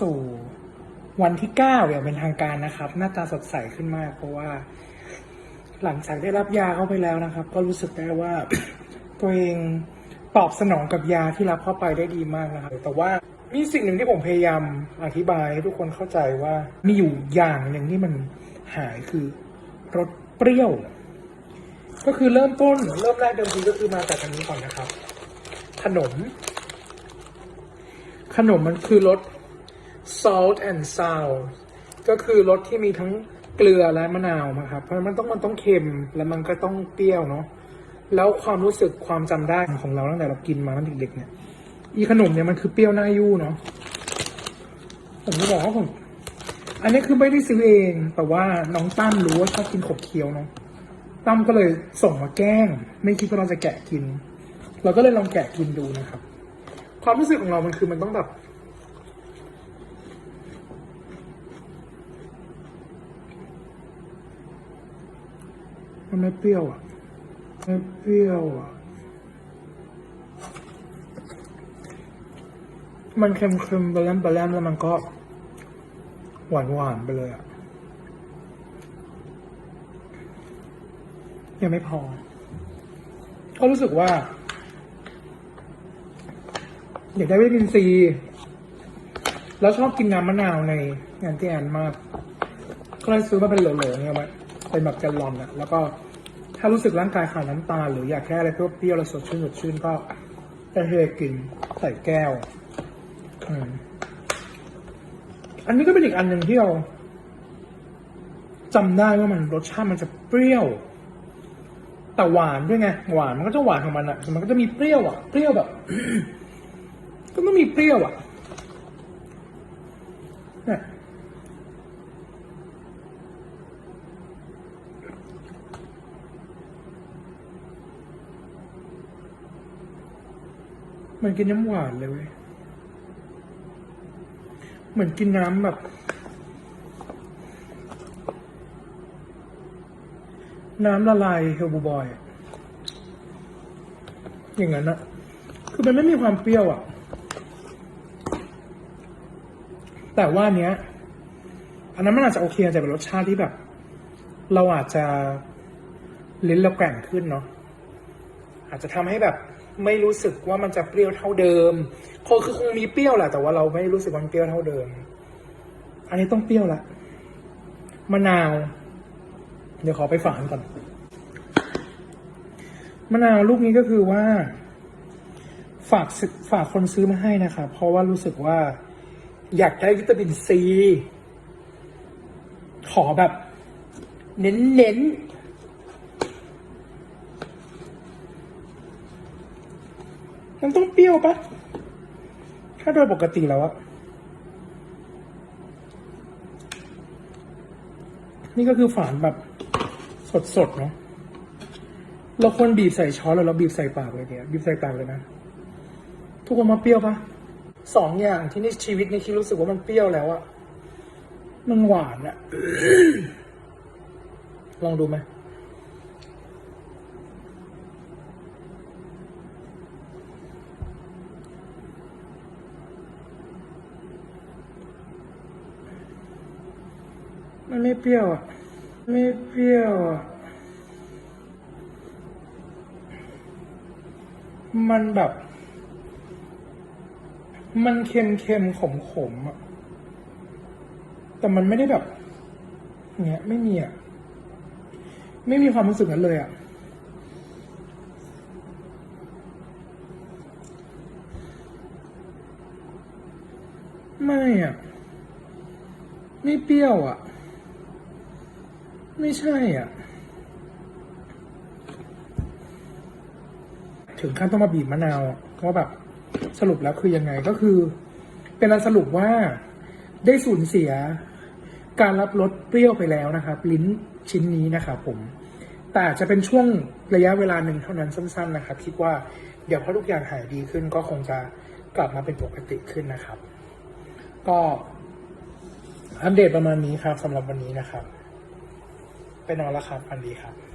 สู่วันที่เก้าอย่างเป็นทางการนะครับ หน้าตาสดใสขึ้นมาก เพราะว่า หลังจากได้รับยาเข้าไปแล้วนะครับ ก็รู้สึกได้ว่า ตัวเองตอบสนองกับยาที่รับเข้าไปได้ดีมากนะครับ แต่ว่ามีสิ่งหนึ่งที่ผมพยายามอธิบายให้ทุกคนเข้าใจว่ามีอยู่อย่างหนึ่งที่มันหายคือรสเปรี้ยว ก็คือเริ่มต้นเริ่มแรกเดิมทีก็คือมาจากอันนี้ก่อนนะครับ ขนม ขนมมันคือรส salt and sour ก็คือรสที่มีทั้งเกลือและมะนาวนะครับ เพราะมันต้องมันต้องเค็มแล้วมันก็ต้องเปรี้ยวเนาะแล้วความรู้สึกความจำได้ของเราตั้งแต่เรากินมาตั้งแต่เด็กๆเนี่ยอีขนมเนี่ยมันคือเปรี้ยวหน้ายู่เนาะผมจะบอกว่าผมอันนี้คือไม่ได้ซื้อเองแต่ว่าน้องตั้มรู้ว่าชอบกินขบเคี้ยวเนาะตั้มก็เลยส่งมาแกล้ง ไม่คิดว่าเราจะแกะกิน เราก็เลยลองแกะกินดูนะครับ ความรู้สึกของเรามันคือมันต้องแบบ มันไม่เปรี้ยวอะไม่เปรี้ยวอะ มันเค็มๆไปแล้วไปแล้วแล้วมันก็หวานหวานๆไปเลยอะ ยังไม่พอ ก็รู้สึกว่า อยากได้วิตามินซี แล้วชอบกินน้ำมะนาวในงานที่แอนมาก ก็เลยซื้อมาเป็นโหลๆเนี่ยมา เป็นแบบแกลลอนอะแล้วก็ถ้ารู้สึกร่างกายขาดน้ำตาลหรืออยากแค่อะไรเปรี้ยวๆแล้วสดชื่นสดชื่นก็จะเทกินใส่แก้วอันนี้ก็เป็นอีกอันหนึ่งที่เราจำได้ว่ามันรสชาติมันจะเปรี้ยว แต่หวานด้วยไงหวานมันก็จะหวานของมันอะแต่มันก็จะมีเปรี้ยวอะเปรี้ยวแบบ ก็ต้องมีเปรี้ยวอะ เหมือนกินน้ำหวานเลยเว้ยเหมือนกินน้ำแบบ น้ำละลายเฮลบูบอย อย่างนั้นอะคือมันไม่มีความเปรี้ยวอะแต่ว่าเนี้ย อันนั้นมันอาจจะโอเคอาจจะเป็นรสชาติที่แบบ เราอาจจะลิ้นเราแกร่งขึ้นเนาะอาจจะทำให้แบบ ไม่รู้สึกว่ามันจะเปรี้ยวเท่าเดิมคงคือคงมีเปรี้ยวแหละแต่ว่าเราไม่รู้สึกว่ามันเปรี้ยวเท่าเดิม อันนี้ต้องเปรี้ยวละมะนาว เดี๋ยวขอไปฝานก่อนมะนาวลูกนี้ก็คือว่า ฝากฝากคนซื้อมาให้นะครับเพราะว่ารู้สึกว่า อยากได้วิตามินซี ขอแบบ เน้นๆ มันต้องเปรี้ยวปะถ้าโดยปกติแล้วอะนี่ก็คือฝานแบบสดๆเนาะเราควรบีบใส่ช้อนแล้วเราบีบใส่ปากเลยเนี่ยบีบใส่ปากเลยนะ ทุกคนมาเปรี้ยวปะสองอย่างที่ในชีวิตนี้คิดรู้สึกว่ามันเปรี้ยวแล้วอะมันหวานอะลองดูไหม มันไม่เปรี้ยวอะ ไม่เปรี้ยวอะ มันแบบ มันเค็มเค็มขมขมอะ แต่มันไม่ได้แบบ เนี้ยไม่มีอะ ไม่มีความรู้สึกนั้นเลยอะไม่อะ ไม่เปรี้ยวอะ ไม่ใช่อะ ถึงขั้นต้องมาบีบมะนาวอะว่าแบบสรุปแล้วคือยังไงก็คือ เป็นการสรุปว่าได้สูญเสียการรับรสเปรี้ยวไปแล้วนะครับ ลิ้นชิ้นนี้นะครับผม แต่จจะเป็นช่วงระยะเวลาหนึ่งเท่านั้นสั้น ๆ นะครับ คิดว่าเดี๋ยวพอทุกอย่างหายดีขึ้นก็คงจะกลับมาเป็นปกติขึ้นนะครับ ก็อัปเดตประมาณนี้ครับสำหรับวันนี้นะครับ ไปนอนแล้วครับอันดีครับ